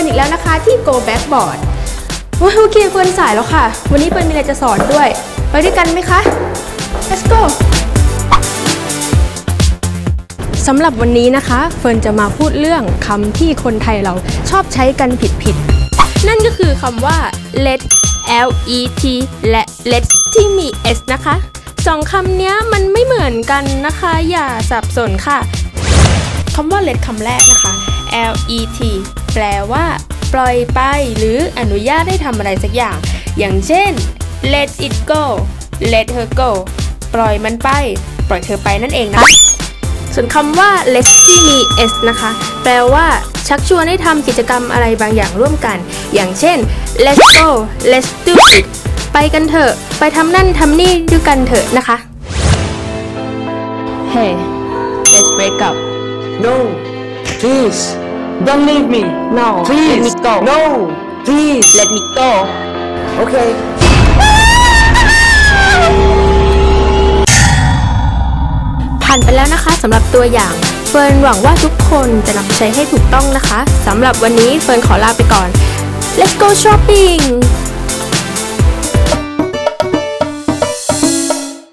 นอีกแล้วนะคะที่ Go Backboard โอ้ยโอเคเฟิร์นสายแล้วค่ะ วันนี้เฟิร์นมีอะไรจะสอนด้วย ไปด้วยกันไหมคะ let's go สำหรับวันนี้นะคะ เฟิร์นจะมาพูดเรื่องคำที่คนไทยเราชอบใช้กันผิดๆ นั่นก็คือคำว่า let l e t และ let ที่มี s นะคะสองคำนี้มันไม่เหมือนกันนะคะ อย่าสับสนค่ะคำว่า let คำแรกนะคะ L E T แปลว่า ปล่อยไป หรืออนุญาตให้ทำอะไรสักอย่าง อย่างเช่น let it go let her go ปล่อยมันไป ปล่อยเธอไปนั่นเองนะคะส่วนคำว่า let ที่มี s นะคะ แปลว่า ชักชวนให้ทำกิจกรรมอะไรบางอย่างร่วมกัน อย่างเช่น let's go let's do it ไปกันเถอะ ไปทำนั่นทำนี่ด้วยกันเถอะนะคะ Hey, let's break up. No, please, don't leave me. No, Please, let me go. No, please. Let me go. Okay. ผ่านไปแล้วนะคะสำหรับตัวอย่าง เฟิร์นหวังว่าทุกคนจะนำไปใช้ให้ถูกต้องนะคะสำหรับวันนี้เฟิร์นขอลาไปก่อน let's go shopping